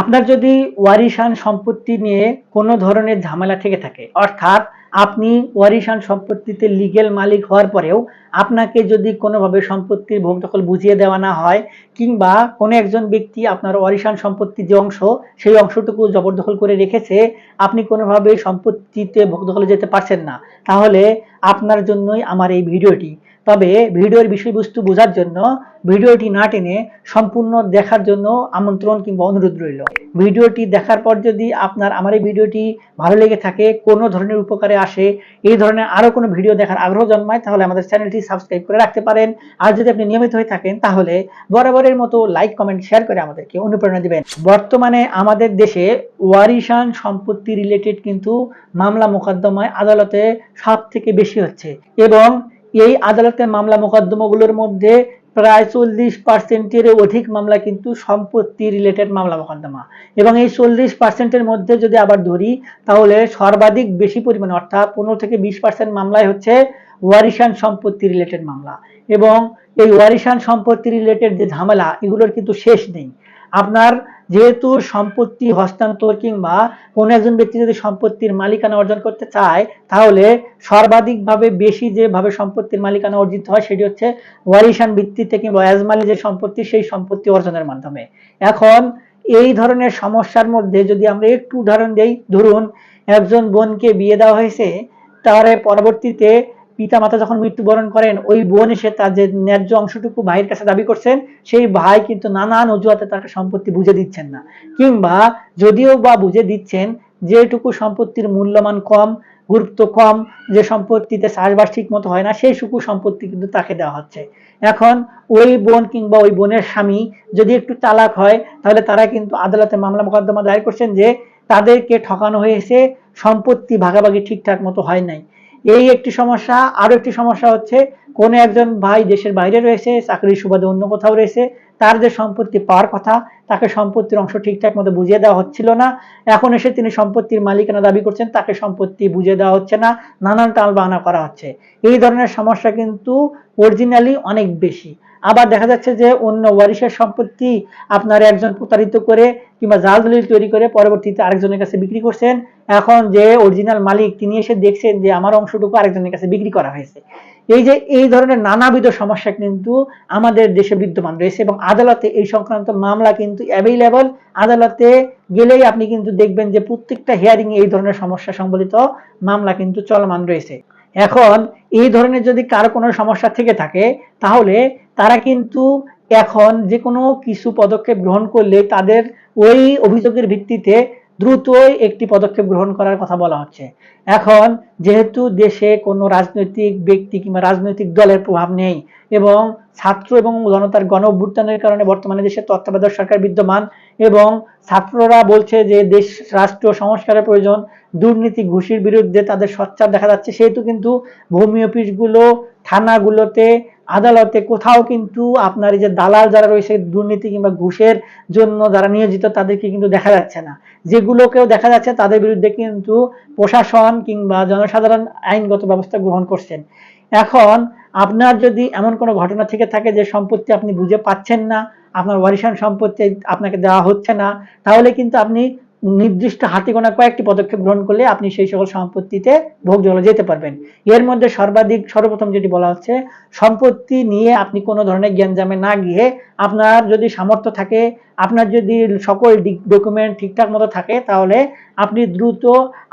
আপনার যদি ওয়ারিশান সম্পত্তি নিয়ে কোনো ধরনের ঝামেলা থেকে থাকে, অর্থাৎ আপনি ওয়ারিশান সম্পত্তিতে লিগেল মালিক হওয়ার পরেও আপনাকে যদি কোনোভাবে সম্পত্তির ভোগ দখল বুঝিয়ে দেওয়া না হয়, কিংবা কোনো একজন ব্যক্তি আপনার ওয়ারিশান সম্পত্তির যে অংশ, সেই অংশটুকু জবরদখল করে রেখেছে, আপনি কোনোভাবে সম্পত্তিতে ভোগ দখলে যেতে পারছেন না, তাহলে আপনার জন্যই আমার এই ভিডিওটি। তবে ভিডিওর বিষয়বস্তু বোঝার জন্য ভিডিওটি না টেনে সম্পূর্ণ দেখার জন্য আমন্ত্রণ কিংবা অনুরোধ রইল। ভিডিওটি দেখার পর যদি আপনার আমার এই ভিডিওটি ভালো লেগে থাকে, কোনো ধরনের উপকারে আসে, এই ধরনের আরও কোনো ভিডিও দেখার আগ্রহ জন্মায়, তাহলে আমাদের চ্যানেলটি সাবস্ক্রাইব করে রাখতে পারেন। আর যদি আপনি নিয়মিত হয়ে থাকেন, তাহলে বরাবরের মতো লাইক, কমেন্ট, শেয়ার করে আমাদেরকে অনুপ্রেরণা দিবেন। বর্তমানে আমাদের দেশে ওয়ারিশান সম্পত্তি রিলেটেড কিন্তু মামলা মোকদ্দমায় আদালতে সব থেকে বেশি হচ্ছে এবং এই আদালতের মামলা মোকদ্দমাগুলোর মধ্যে প্রায় চল্লিশ পার্সেন্টের অধিক মামলা কিন্তু সম্পত্তি রিলেটেড মামলা মোকদ্দমা। এবং এই চল্লিশ পার্সেন্টের মধ্যে যদি আবার ধরি, তাহলে সর্বাধিক বেশি পরিমাণে, অর্থাৎ পনেরো থেকে বিশ পার্সেন্ট মামলায় হচ্ছে ওয়ারিশান সম্পত্তি রিলেটেড মামলা। এবং এই ওয়ারিশান সম্পত্তি রিলেটেড যে ঝামেলা, এগুলোর কিন্তু শেষ নেই। আপনার যেহেতু সম্পত্তি হস্তান্তর কিংবা কোনো একজন ব্যক্তি যদি সম্পত্তির মালিকানা অর্জন করতে চায়, তাহলে সর্বাধিকভাবে বেশি যেভাবে সম্পত্তির মালিকানা অর্জিত হয় সেটি হচ্ছে ওয়ারিশান ভিত্তিতে কিংবা এজমালি যে সম্পত্তি, সেই সম্পত্তি অর্জনের মাধ্যমে। এখন এই ধরনের সমস্যার মধ্যে যদি আমরা একটু উদাহরণ দেই, ধরুন একজন বোনকে বিয়ে দেওয়া হয়েছে, তার পরবর্তীতে পিতা মাতা যখন মৃত্যুবরণ করেন, ওই বোন এসে তার যে ন্যায্য অংশটুকু ভাইয়ের কাছে দাবি করছেন, সেই ভাই কিন্তু নানান অজুহাতে তাকে সম্পত্তি বুঝে দিচ্ছেন না। কিংবা যদিও বা বুঝে দিচ্ছেন, যেটুকু সম্পত্তির মূল্যমান কম, গুরুত্ব কম, যে সম্পত্তিতে চাষবাস ঠিক মতো হয় না সেই সুকু সম্পত্তি কিন্তু তাকে দেওয়া হচ্ছে। এখন ওই বোন কিংবা ওই বোনের স্বামী যদি একটু চালাক হয়, তাহলে তারা কিন্তু আদালতে মামলা মোকদ্দমা দায়ের করছেন যে, তাদেরকে ঠকানো হয়েছে, সম্পত্তি ভাগাভাগি ঠিকঠাক মতো হয় নাই। এই একটি সমস্যা। আরও একটি সমস্যা হচ্ছে, কোন একজন ভাই দেশের বাইরে রয়েছে, চাকরির সুবাদে অন্য কোথাও রয়েছে, তার যে সম্পত্তি পাওয়ার কথা, তাকে সম্পত্তির অংশ ঠিকঠাক মতো বুঝিয়ে দেওয়া হচ্ছিল না। এখন এসে তিনি সম্পত্তির মালিকানা দাবি করছেন, তাকে সম্পত্তি বুঝিয়ে দেওয়া হচ্ছে না, নানান টাল বাহানা করা হচ্ছে। এই ধরনের সমস্যা কিন্তু অরিজিনালি অনেক বেশি। আবার দেখা যাচ্ছে যে অন্য ওয়ারিশের সম্পত্তি আপনার একজন প্রতারিত করে কিংবা জাল দলিল তৈরি করে পরবর্তীতে আরেকজনের কাছে বিক্রি করছেন। এখন যে অরিজিনাল মালিক, তিনি এসে দেখছেন যে আমার অংশটুকু আরেকজনের কাছে বিক্রি করা হয়েছে। এই যে, এই ধরনের নানাবিধ সমস্যা কিন্তু আমাদের দেশে বিদ্যমান রয়েছে এবং আদালতে এই সংক্রান্ত মামলা কিন্তু অ্যাভেলেবল আদালতে গেলেই আপনি কিন্তু দেখবেন যে প্রত্যেকটা হিয়ারিং এই ধরনের সমস্যা সম্বলিত মামলা কিন্তু চলমান রয়েছে। এখন এই ধরনের যদি কারও কোনো সমস্যা থেকে থাকে, তাহলে তারা কিন্তু এখন যে কোনো কিছু পদক্ষেপ গ্রহণ করলে তাদের ওই অভিযোগের ভিত্তিতে দ্রুতই একটি পদক্ষেপ গ্রহণ করার কথা বলা হচ্ছে। এখন যেহেতু দেশে কোনো রাজনৈতিক ব্যক্তি কিংবা রাজনৈতিক দলের প্রভাব নেই এবং ছাত্র এবং জনতার গণ অভ্যুত্থানের কারণে বর্তমানে দেশে তত্ত্বাবধায়ক সরকার বিদ্যমান এবং ছাত্ররা বলছে যে দেশ, রাষ্ট্র সংস্কারের প্রয়োজন, দুর্নীতি, ঘুষির বিরুদ্ধে তাদের সচ্চার দেখা যাচ্ছে, সেহেতু কিন্তু ভূমি অফিসগুলো, থানাগুলোতে আদালতে কোথাও কিন্তু আপনার এই যে দালাল যারা রয়েছে, দুর্নীতি কিংবা ঘুষের জন্য যারা নিয়োজিত, তাদেরকে কিন্তু দেখা যাচ্ছে না। যেগুলোকেও দেখা যাচ্ছে, তাদের বিরুদ্ধে কিন্তু প্রশাসন কিংবা জনসাধারণ আইনগত ব্যবস্থা গ্রহণ করছেন। এখন আপনার যদি এমন কোনো ঘটনা থেকে থাকে যে সম্পত্তি আপনি বুঝে পাচ্ছেন না, আপনার ওয়ারিশান সম্পত্তি আপনাকে দেওয়া হচ্ছে না, তাহলে কিন্তু আপনি নির্দিষ্ট হাতে গোনা কয়েকটি পদক্ষেপ গ্রহণ করলে আপনি সেই সকল সম্পত্তিতে ভোগ জলে যেতে পারবেন। এর মধ্যে সর্বাধিক, সর্বপ্রথম যেটি বলা হচ্ছে, সম্পত্তি নিয়ে আপনি কোনো ধরনের জ্ঞানজামে না গিয়ে আপনার যদি সামর্থ্য থাকে, আপনার যদি সকল ডকুমেন্ট ঠিকঠাক মতো থাকে, তাহলে আপনি দ্রুত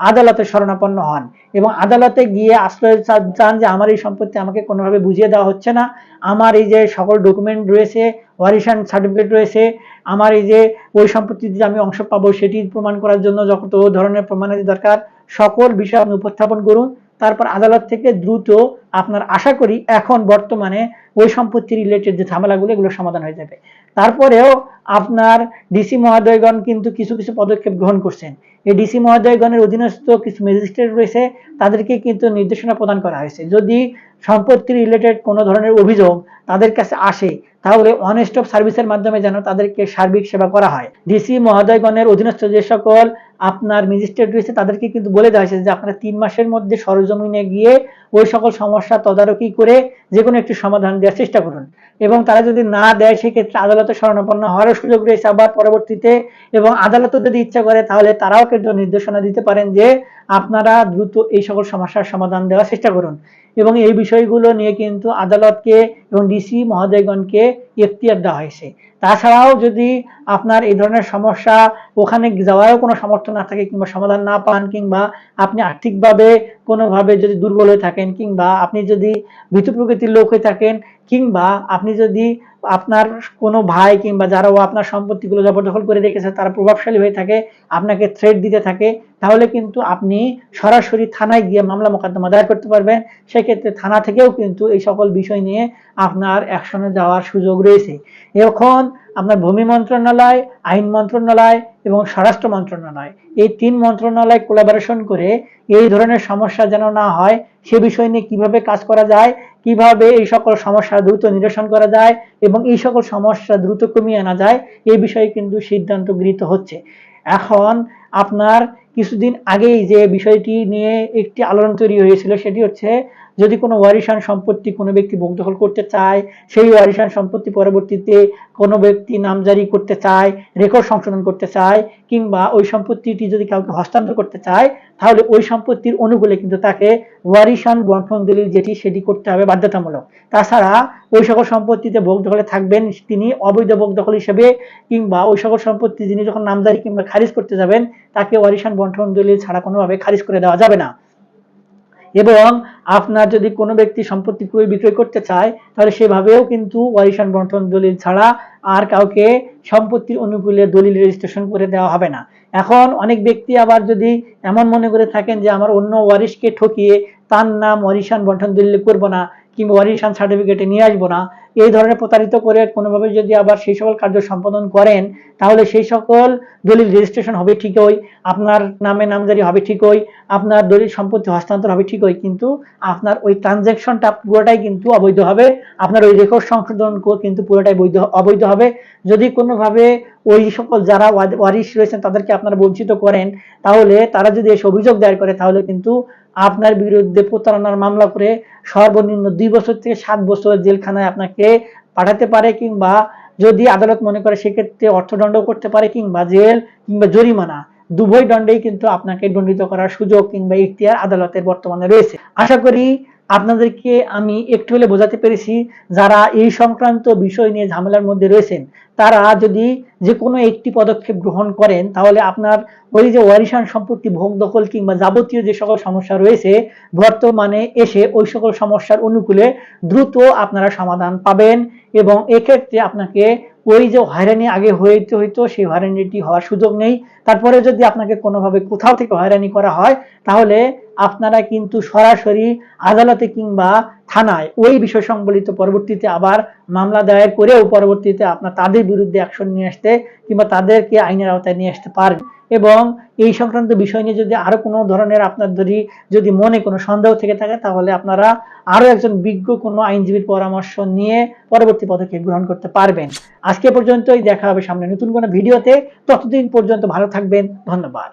আদালতে শরণাপন্ন হন এবং আদালতে গিয়ে আশ্রয় চান যে আমার এই সম্পত্তি আমাকে কোনোভাবে বুঝিয়ে দেওয়া হচ্ছে না। আমার এই যে সকল ডকুমেন্ট রয়েছে ওয়ারিশান সার্টিফিকেট রয়েছে আমার এই যে ওই সম্পত্তিতে যে আমি অংশ পাবো সেটি প্রমাণ করার জন্য যত ধরনের প্রমাণাদি দরকার, সকল বিষয় আপনি উপস্থাপন করুন। তারপর আদালত থেকে দ্রুত আপনার আশা করি এখন বর্তমানে ওই সম্পত্তি রিলেটেড যে ঝামেলাগুলো, এগুলো সমাধান হয়ে যাবে। তারপরেও আপনার ডিসি মহোদয়গণ কিন্তু কিছু কিছু পদক্ষেপ গ্রহণ করছেন। এই ডিসি মহোদয়গণের অধীনস্থ কিছু ম্যাজিস্ট্রেট রয়েছে, তাদেরকে কিন্তু নির্দেশনা প্রদান করা হয়েছে। যদি সম্পত্তি রিলেটেড কোনো ধরনের অভিযোগ তাদের কাছে আসে, তাহলে ওয়ান স্টপ সার্ভিসের মাধ্যমে যেন তাদেরকে সার্বিক সেবা করা হয়। ডিসি মহোদয়গণের অধীনস্থ যে সকল আপনার ম্যাজিস্ট্রেট রয়েছে, তাদেরকে কিন্তু বলে দেওয়া হয়েছে যে আপনারা তিন মাসের মধ্যে সরজমিনে গিয়ে ওই সকল সমস্যা তদারকি করে যে কোনো একটি সমাধান দেওয়ার চেষ্টা করুন। এবং তারা যদি না দেয়, সেক্ষেত্রে আদালতে শরণাপন্ন হওয়ারও সুযোগ রয়েছে আবার পরবর্তীতে। এবং আদালতও যদি ইচ্ছা করে, তাহলে তারাও কিন্তু নির্দেশনা দিতে পারেন যে আপনারা দ্রুত এই সকল সমস্যার সমাধান দেওয়ার চেষ্টা করুন। এবং এই বিষয়গুলো নিয়ে কিন্তু আদালতকে এবং ডিসি মহোদয়গণকে এখতিয়ার দেওয়া হয়েছে। তাছাড়াও যদি আপনার এই ধরনের সমস্যা ওখানে যাওয়ারও কোনো সামর্থ্য না থাকে কিংবা সমাধান না পান কিংবা আপনি আর্থিকভাবে কোনোভাবে যদি দুর্বল হয়ে থাকেন কিংবা আপনি যদি ভীতু প্রকৃতির লোক হয়ে থাকেন কিংবা আপনি যদি আপনার কোনো ভাই কিংবা যারাও আপনার সম্পত্তিগুলো জবরদখল করে রেখেছে, তারা প্রভাবশালী হয়ে থাকে, আপনাকে থ্রেট দিতে থাকে, তাহলে কিন্তু আপনি সরাসরি থানায় গিয়ে মামলা মোকদ্দমা দায়ের করতে পারবেন। সেক্ষেত্রে থানা থেকেও কিন্তু এই সকল বিষয় নিয়ে আপনার অ্যাকশনে যাওয়ার সুযোগ রয়েছে। এখন আপনার ভূমি মন্ত্রণালয়, আইন মন্ত্রণালয় এবং স্বরাষ্ট্র মন্ত্রণালয়। এই তিন মন্ত্রণালয় কোলাবোরেশন করে এই ধরনের সমস্যা যেন না হয়, সে বিষয় নিয়ে কীভাবে কাজ করা যায়, কীভাবে এই সকল সমস্যা দ্রুত নিরসন করা যায় এবং এই সকল সমস্যা দ্রুত কমিয়ে আনা যায়, এই বিষয়ে কিন্তু সিদ্ধান্ত গৃহীত হচ্ছে। এখন আপনার কিছুদিন আগেই যে বিষয়টি নিয়ে একটি আলোড়ন তৈরি হয়েছিল, সেটি হচ্ছে যদি কোনো ওয়ারিশান সম্পত্তি কোনো ব্যক্তি ভোগ দখল করতে চায়, সেই ওয়ারিশান সম্পত্তি পরবর্তীতে কোনো ব্যক্তি নামজারি করতে চায় রেকর্ড সংশোধন করতে চায়, কিংবা ওই সম্পত্তিটি যদি কাউকে হস্তান্তর করতে চায়, তাহলে ওই সম্পত্তির অনুকূলে কিন্তু তাকে ওয়ারিশান বন্টন দলিল যেটি সেটি করতে হবে বাধ্যতামূলক। তাছাড়া ওই সকল সম্পত্তিতে ভোগ দখলে থাকবেন তিনি অবৈধ ভোগ দখল হিসেবে, কিংবা ওই সকল সম্পত্তি যিনি যখন নামজারি কিংবা খারিজ করতে যাবেন, তাকে ওয়ারিশান বন্টন দলিল ছাড়া কোনোভাবে খারিজ করে দেওয়া যাবে না। এবং আপনার যদি কোনো ব্যক্তি সম্পত্তি ক্রয় বিক্রয় করতে চায়, তাহলে সেভাবেও কিন্তু ওয়ারিশান বন্টন দলিল ছাড়া আর কাউকে সম্পত্তির অনুকূলে দলিল রেজিস্ট্রেশন করে দেওয়া হবে না। এখন অনেক ব্যক্তি আবার যদি এমন মনে করে থাকেন যে, আমার অন্য ওয়ারিশকে ঠকিয়ে তার নাম ওয়ারিশান বন্টন দলিল করব না, কিংবা ওয়ারিশান সার্টিফিকেটে নিয়ে আসব না এই ধরনের প্রতারিত করে কোনোভাবে যদি আবার সেই সকল কার্য সম্পাদন করেন, তাহলে সেই সকল দলিল রেজিস্ট্রেশন হবে ঠিকই, আপনার নামে নামজারি হবে ঠিকই, আপনার দলিল সম্পত্তি হস্তান্তর হবে ঠিকই, কিন্তু আপনার ওই ট্রানজ্যাকশনটা পুরোটাই কিন্তু অবৈধ হবে, আপনার ওই রেকর্ড সংশোধন কিন্তু পুরোটাই বৈধ অবৈধ হবে। যদি কোনোভাবে ওই সকল যারা ওয়ারিশ রয়েছেন তাদেরকে আপনারা বঞ্চিত করেন, তাহলে তারা যদি এসে অভিযোগ দায়ের করে, তাহলে কিন্তু আপনার বিরুদ্ধে প্রতারণার মামলা করে সর্বনিম্ন দুই বছর থেকে সাত বছর জেলখানায় আপনাকে পাঠাতে পারে কিংবা যদি আদালত মনে করে সেক্ষেত্রে অর্থদণ্ড করতে পারে কিংবা জেল কিংবা জরিমানা দুভয় দণ্ডেই কিন্তু আপনাকে দণ্ডিত করার সুযোগ কিংবা ইখতিয়ার আদালতের বর্তমানে রয়েছে। আশা করি আপনাদেরকে আমি একটু হলে বোঝাতে পেরেছি, যারা এই সংক্রান্ত বিষয় নিয়ে ঝামেলার মধ্যে রয়েছেন, তারা যদি যে কোনো একটি পদক্ষেপ গ্রহণ করেন, তাহলে আপনার ওই যে ওয়ারিশান সম্পত্তি ভোগ দখল কিংবা যাবতীয় যে সকল সমস্যা রয়েছে, বর্তমানে এসে ওই সকল সমস্যার অনুকূলে দ্রুত আপনারা সমাধান পাবেন এবং এক্ষেত্রে আপনাকে ওই যে হয়রানি আগে হইতে হইতো, সেই হয়রানিটি হওয়ার সুযোগ নেই। তারপরে যদি আপনাকে কোনোভাবে কোথাও থেকে হয়রানি করা হয়, তাহলে আপনারা কিন্তু সরাসরি আদালতে কিংবা থানায় ওই বিষয় সংবলিত পরবর্তীতে আবার মামলা দায়ের করেও পরবর্তীতে আপনার তাদের বিরুদ্ধে অ্যাকশন নিয়ে আসতে কিংবা তাদেরকে আইনের আওতায় নিয়ে আসতে পারেন এবং এই সংক্রান্ত বিষয় নিয়ে যদি আরও কোনো ধরনের আপনার যদি যদি মনে কোনো সন্দেহ থেকে থাকে, তাহলে আপনারা আরও একজন বিজ্ঞ কোনো আইনজীবীর পরামর্শ নিয়ে পরবর্তী পদক্ষেপ গ্রহণ করতে পারবেন। আজকে পর্যন্তই, দেখা হবে সামনে নতুন কোনো ভিডিওতে। ততদিন পর্যন্ত ভালো থাকবেন, ধন্যবাদ।